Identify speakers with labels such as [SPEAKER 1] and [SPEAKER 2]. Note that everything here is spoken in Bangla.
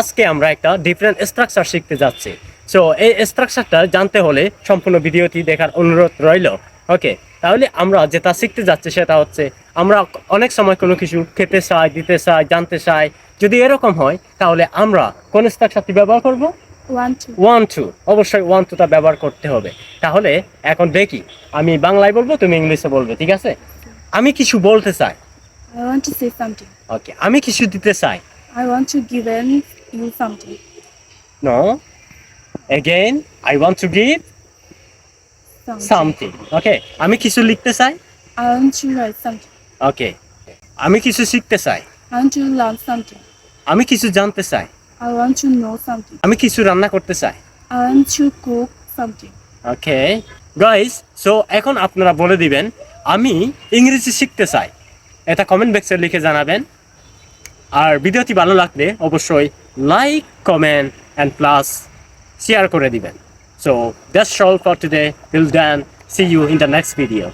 [SPEAKER 1] আজকে আমরা একটা ডিফারেন্ট স্ট্রাকচার শিখতে যাচ্ছি। সো এই স্ট্রাকচারটা জানতে হলে সম্পূর্ণ ভিডিওটি দেখার অনুরোধ রইল। ওকে তাহলে আমরা যেটা শিখতে যাচ্ছি সেটা হচ্ছে আমরা অনেক সময় কোনো কিছু খেতে চাই দিতে চাই জানতে চাই যদি এরকম হয় তাহলে আমরা কোন স্ট্রাকচারটি ব্যবহার করব. ওয়ান টু অবশ্যই ওয়ান টুটা ব্যবহার করতে হবে। তাহলে এখন দেখি আমি বাংলায় বলব তুমি ইংলিশে বলবে ঠিক আছে? আমি কিছু বলতে চাই. ওকে আমি কিছু দিতে চাই।
[SPEAKER 2] I want to give in you something.
[SPEAKER 1] No again I want to give
[SPEAKER 2] Something.
[SPEAKER 1] Something okay আমি কিছু লিখতে চাই
[SPEAKER 2] I want to write something.
[SPEAKER 1] ওকে আমি কিছু শিখতে চাই
[SPEAKER 2] I want to learn something.
[SPEAKER 1] আমি কিছু জানতে চাই
[SPEAKER 2] I want to know something.
[SPEAKER 1] আমি কিছু রান্না করতে চাই
[SPEAKER 2] I want to cook something.
[SPEAKER 1] Okay guys so এখন আপনারা বলে দিবেন আমি ইংরেজি শিখতে চাই এটা কমেন্ট বক্সে লিখে জানাবেন আর ভিডিওটি ভালো লাগলে অবশ্যই like comment and plus share করে দিবেন so that's all for today till then see you in the next video